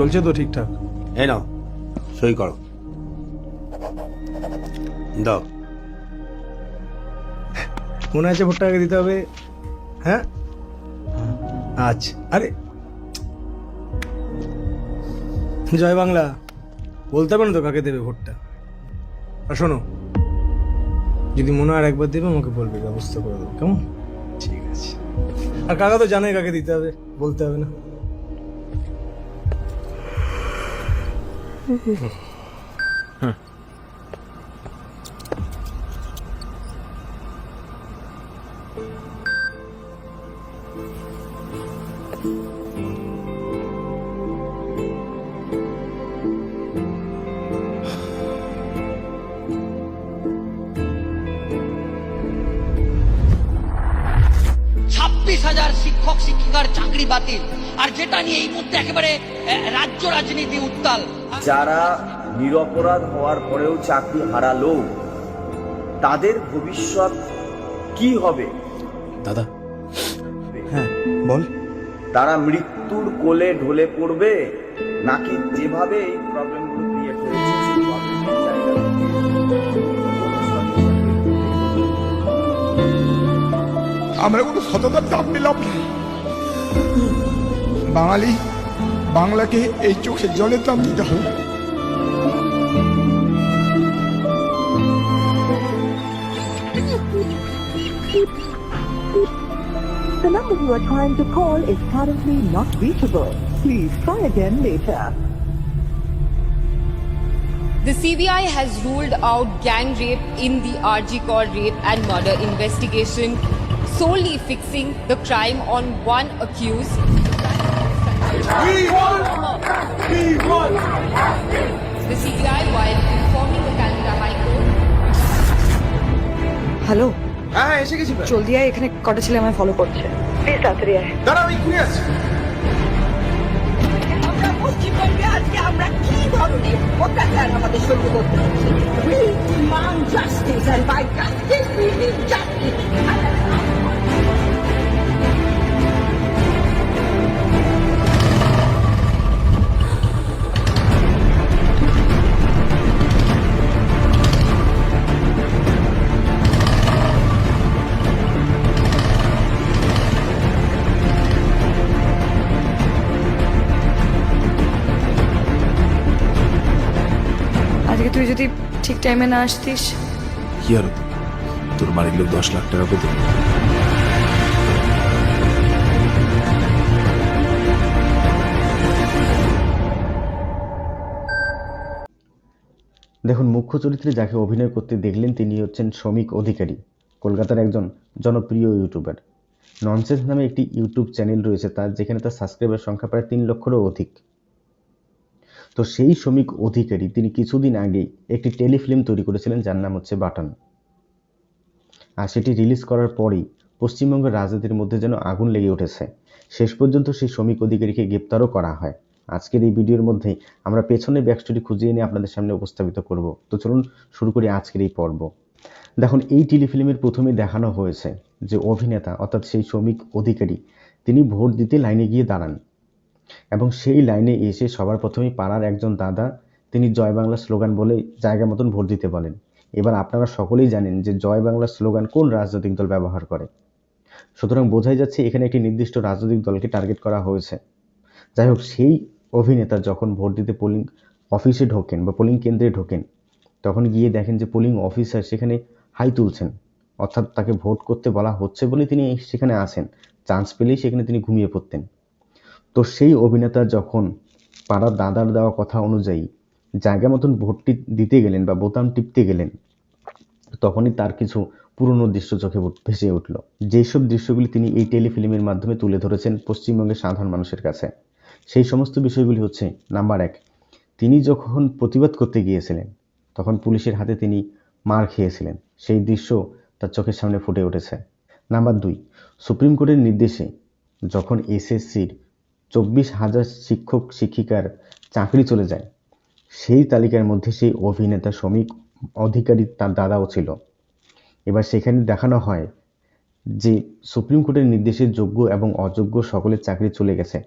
চলছে তো ঠিকঠাক? এই নাও সই করো। দাও। মনে আছে ভোটটা আগে দিতে হবে? হ্যাঁ? আচ্ছা আরে। জয় বাংলা। বলতে পারবেন তো কাকে দেবে ভোটটা? আর শোনো যদি মনে হয় আর একবার দেবে আমাকে বলবে ব্যবস্থা করে দেবো কেমন? ঠিক আছে। আর কাকা তো জানে কাকে দিতে হবে বলতে হবে না। ছাব্বিশ হাজার শিক্ষক, শিক্ষিকার চাকরি বাতিল। আর যেটা নিয়ে এই মুহূর্তে একেবারে রাজ্য রাজনীতি উত্তাল। যারা নিরপরাধ হওয়ার পরেও চাকরি হারালো তাদের ভবিষ্যৎ কি হবে? দাদা। হ্যাঁ বল। তারা মৃত্যুর কোলে ঢলে পড়বে নাকি যেভাবে এই প্রবলেমগুলো ক্রিয়েট হয়েছে আমরা কোনো সততার দাম পেলাম বাঙালি বাংলাকে এই চোখের জলের দাম দিতে হবে The number you are trying to call is currently not reachable. Please try again later. The CBI has ruled out gang rape in the RG Kor rape and murder investigation, solely fixing the crime on one accused. The CBI, while informing the Calcutta High Court, hello হ্যাঁ এসে গেছি জলদি আয় এখানে কটা ছেলে আমায় follow করছে। প্লিজ তাড়াতাড়ি আয়। দাঁড়া আমি ঘুরে আসছি। আমরা পশ্চিমবঙ্গে আজকে আমরা কি ধরনের অত্যাচার আমাদের সহ্য করতে হচ্ছে We demand justice and by justice we mean justice. আজকে তুই যদি ঠিক টাইমে না আসতিস? কি আর তোর বাড়ির লোক দশ লাখ টাকা পেত? দেখুন মুখ্য চরিত্রে যাকে অভিনয় করতে দেখলেন তিনি হচ্ছেন শ্রমিক অধিকারী কলকাতার একজন জনপ্রিয় ইউটিউবার। ননসেন্স নামে একটি ইউটিউব চ্যানেল রয়েছে তার যেখানে তার সাবস্ক্রাইবার সংখ্যা প্রায় তিন লক্ষেরও অধিক। তো সেই শ্রমিক অধিকারী, তিনি কিছুদিন আগেই একটি টেলিফিল্ম তৈরি করেছিলেন যার নাম হচ্ছে বাটন। আর সেটি রিলিজ করার পরেই পশ্চিমবঙ্গের রাজনীতির মধ্যে যেন আগুন লেগে উঠেছে। শেষ পর্যন্ত সেই শ্রমিক অধিকারীকে গ্রেপ্তারও করা হয়। আজকের এই ভিডিওর মধ্যেই আমরা পেছনে ব্যাকস্টোরি খুঁজে এনে আপনাদের সামনে উপস্থাপিত করব। তো চলুন শুরু করি আজকের এই পর্ব। দেখুন, এই টেলিফিল্মের প্রথমে দেখানো হয়েছে যে অভিনেতা, অর্থাৎ সেই শ্রমিক অধিকারী, তিনি ভোট দিতে লাইনে গিয়ে দাঁড়ান। এবং সেই লাইনে এসে সবার প্রথমেই পাড়ার একজন দাদা, তিনি জয় বাংলা স্লোগান বলে জায়গা মতন ভোট দিতে বলেন। এবার আপনারা সকলেই জানেন যে জয় বাংলা স্লোগান কোন রাজনৈতিক দল ব্যবহার করে। সুতরাং বোঝাই যাচ্ছে এখানে একটি নির্দিষ্ট রাজনৈতিক দলকে টার্গেট করা হয়েছে। যাই হোক, সেই অভিনেতা যখন ভোট দিতে পোলিং অফিসে ঢোকেন বা পোলিং কেন্দ্রে ঢোকেন, তখন গিয়ে দেখেন যে পোলিং অফিসার সেখানে হাই তুলছেন, অর্থাৎ তাকে ভোট করতে বলা হচ্ছে বলে তিনি সেখানে আসেন। চান্স পেলেই সেখানে তিনি ঘুমিয়ে পড়তেন। তো সেই অভিনেতা যখন পাড়ার দাদার দেওয়া কথা অনুযায়ী জায়গা মতন ভোটটি দিতে গেলেন বা বোতাম টিপতে গেলেন, তখনই তার কিছু পুরনো দৃশ্য চোখে ভেসে উঠল। যেসব দৃশ্যগুলি তিনি এই টেলিফিল্মের মাধ্যমে তুলে ধরেছেন পশ্চিমবঙ্গের সাধারণ মানুষের কাছে, সেই সমস্ত বিষয়গুলি হচ্ছে, নাম্বার এক, তিনি যখন প্রতিবাদ করতে গিয়েছিলেন, তখন পুলিশের হাতে তিনি মার খেয়েছিলেন। সেই দৃশ্য তার চোখের সামনে ফুটে উঠেছে। নাম্বার দুই, সুপ্রিম কোর্টের নির্দেশে যখন এসএসসির চব্বিশ হাজার শিক্ষক, শিক্ষিকার চাকরি চলে যায়। সেই তালিকার মধ্যে সেই অভিনেতা, শ্রমিক অধিকারী তার দাদাও ছিল। এবার সেখানে দেখানো হয় যে সুপ্রিম কোর্টের নির্দেশে যোগ্য এবং অযোগ্য সকলের চাকরি চলে গেছে।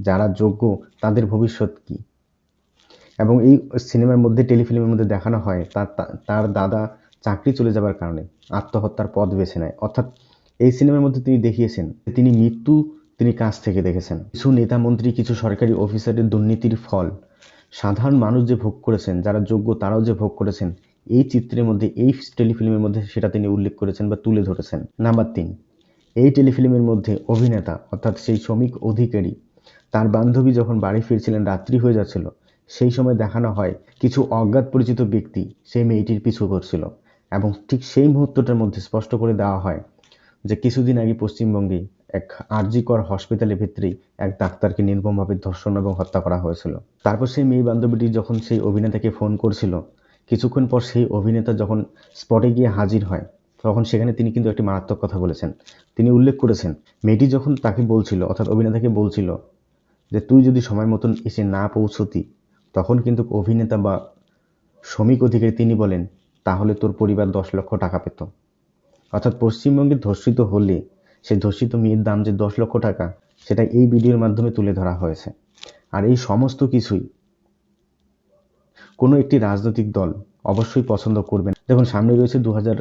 যারা যোগ্য, তাদের ভবিষ্যৎ কী? এবং এই সিনেমার মধ্যে, টেলিফিল্মের মধ্যে দেখানো হয় তার তার দাদা চাকরি চলে যাবার কারণে আত্মহত্যার পথ বেছে নেয়। অর্থাৎ এই সিনেমার মধ্যে তিনি দেখিয়েছেন তিনি মৃত্যু তিনি কাছ থেকে দেখেছেন। কিছু নেতা মন্ত্রী কিছু সরকারি অফিসারের দুর্নীতির ফল। সাধারণ মানুষ যে ভোগ করেছেন, যারা যোগ্য তারাও যে ভোগ করেছেন, এই চিত্রের মধ্যে, এই টেলিফিল্মের মধ্যে সেটা তিনি উল্লেখ করেছেন বা তুলে ধরেছেন। নাম্বার তিন, এই টেলিফিল্মের মধ্যে অভিনেতা, অর্থাৎ সেই শ্রমিক অধিকারী, তার বান্ধবী যখন বাড়ি ফিরছিলেন, রাত্রি হয়ে যাচ্ছিল, সেই সময় দেখানো হয় কিছু অজ্ঞাত পরিচিত ব্যক্তি, সেই মেয়েটির পিছু করছিল এবং ঠিক সেই মুহূর্তটার মধ্যে স্পষ্ট করে দেওয়া হয় যে কিছুদিন আগে পশ্চিমবঙ্গে এক আরজিকর হসপিটালের ভিতরেই এক ডাক্তারকে নির্মমভাবে ধর্ষণ এবং হত্যা করা হয়েছিল। তারপর সেই মেয়ে বান্ধবীটি যখন সেই অভিনেতাকে ফোন করছিল, কিছুক্ষণ পর সেই অভিনেতা যখন স্পটে গিয়ে হাজির হয়, তখন সেখানে তিনি কিন্তু একটি মারাত্মক কথা বলেছেন। তিনি উল্লেখ করেছেন, মেয়েটি যখন তাকে বলছিল, অর্থাৎ অভিনেতাকে বলছিল যে, তুই যদি সময় মতন এসে না পৌঁছতি, তখন কিন্তু অভিনেতা বা শ্রমিক অধিকারী তিনি বলেন, তাহলে তোর পরিবার দশ লক্ষ টাকা পেত। অর্থাৎ পশ্চিমবঙ্গে ধর্ষিত হলে সেই ধর্ষিত মেয়ের দাম যে দশ লক্ষ টাকা, সেটা এই ভিডিওর মাধ্যমে তুলে ধরা হয়েছে। আর এই সমস্ত কিছুই কোনো একটি রাজনৈতিক দল অবশ্যই পছন্দ করবেন দেখুন, সামনে রয়েছে দু হাজার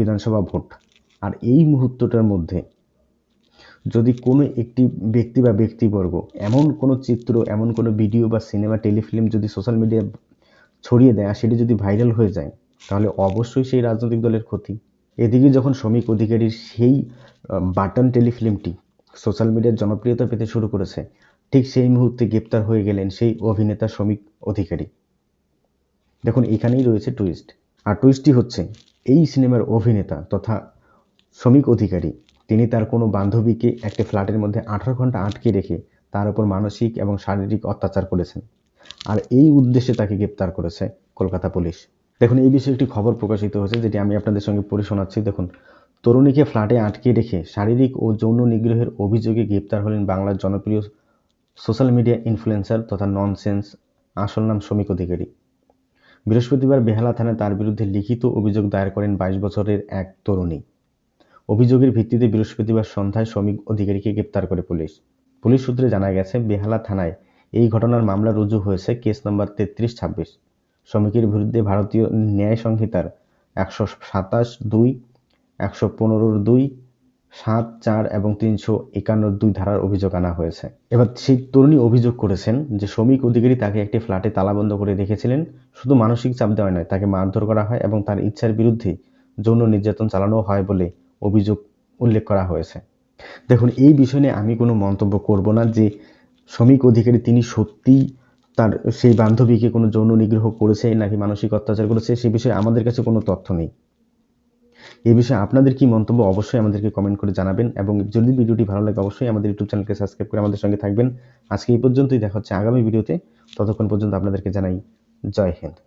বিধানসভা ভোট। আর এই মুহূর্তটার মধ্যে যদি কোনো একটি ব্যক্তি বা ব্যক্তিবর্গ এমন কোনো চিত্র, এমন কোনো ভিডিও বা সিনেমা, টেলিফিল্ম যদি সোশ্যাল মিডিয়ায় ছড়িয়ে দেয় আর সেটি যদি ভাইরাল হয়ে যায়, তাহলে অবশ্যই সেই রাজনৈতিক দলের ক্ষতি। এদিকে যখন শ্রমিক অধিকারীর সেই বাটন টেলিফিল্মটি সোশ্যাল মিডিয়ার জনপ্রিয়তা পেতে শুরু করেছে, ঠিক সেই মুহূর্তে গ্রেপ্তার হয়ে গেলেন সেই অভিনেতা শ্রমিক অধিকারী। দেখুন, এখানেই রয়েছে টুইস্ট আর টুইস্টটি হচ্ছে, এই সিনেমার অভিনেতা তথা শ্রমিক অধিকারী, তিনি তার কোনো বান্ধবীকে একটি ফ্ল্যাটের মধ্যে আঠারো ঘণ্টা আটকে রেখে তার উপর মানসিক এবং শারীরিক অত্যাচার করেছেন। আর এই উদ্দেশ্যে তাকে গ্রেপ্তার করেছে কলকাতা পুলিশ। দেখুন, এই বিষয়ে একটি খবর প্রকাশিত হয়েছে, যেটি আমি আপনাদের সঙ্গে পড়ে শোনাচ্ছি। দেখুন, তরুণীকে ফ্ল্যাটে আটকে রেখে শারীরিক ও যৌন নিগ্রহের অভিযোগে গ্রেপ্তার হলেন বাংলার জনপ্রিয় সোশ্যাল মিডিয়া ইনফ্লুয়েন্সার তথা ননসেন্স আসল নাম শ্রমিক অধিকারী। বৃহস্পতিবার বেহালা থানায় তার বিরুদ্ধে লিখিত অভিযোগ দায়ের করেন বাইশ বছরের এক তরুণী। অভিযোগের ভিত্তিতে বৃহস্পতিবার সন্ধ্যায় শ্রমিক অধিকারীকে গ্রেপ্তার করে পুলিশ। পুলিশ সূত্রে জানা গেছে, বেহালা থানায় এই ঘটনার মামলা রুজু হয়েছে কেস নম্বর তেত্রিশ ছাব্বিশ। শ্রমিকের বিরুদ্ধে ভারতীয় ন্যায় সংহিতার একশো সাতাশ দুই, একশো পনেরোর দুই, সাত, চার এবং তিনশো একান্ন দুই ধারার অভিযোগ আনা হয়েছে। এবার সেই তরুণী অভিযোগ করেছেন যে শ্রমিক অধিকারী তাকে একটি ফ্ল্যাটে তালাবন্ধ করে রেখেছিলেন। শুধু মানসিক চাপ দেওয়া নয়, তাকে মারধর করা হয় এবং তার ইচ্ছার বিরুদ্ধে যৌন নির্যাতন চালানো হয় বলে অভিযোগ উল্লেখ করা হয়েছে। দেখুন, এই বিষয় আমি কোনো মন্তব্য করব না যে শ্রমিক অধিকারী তিনি সত্যিই তার সেই বান্ধবীকে কোনো যৌন নিগ্রহ করেছে নাকি মানসিক অত্যাচার করেছে, সে বিষয়ে আমাদের কাছে কোনো তথ্য নেই। এ বিষয়ে আপনাদের কি মন্তব্য অবশ্যই আমাদেরকে কমেন্ট করে জানাবেন এবং যদি ভিডিওটি ভালো লাগে অবশ্যই আমাদের ইউটিউব চ্যানেলকে সাবস্ক্রাইব করে আমাদের সঙ্গে থাকবেন। আজকে এই পর্যন্তই, দেখা হচ্ছে আগামী ভিডিওতে। ততক্ষণ পর্যন্ত আপনাদেরকে জানাই, জয় হিন্দ।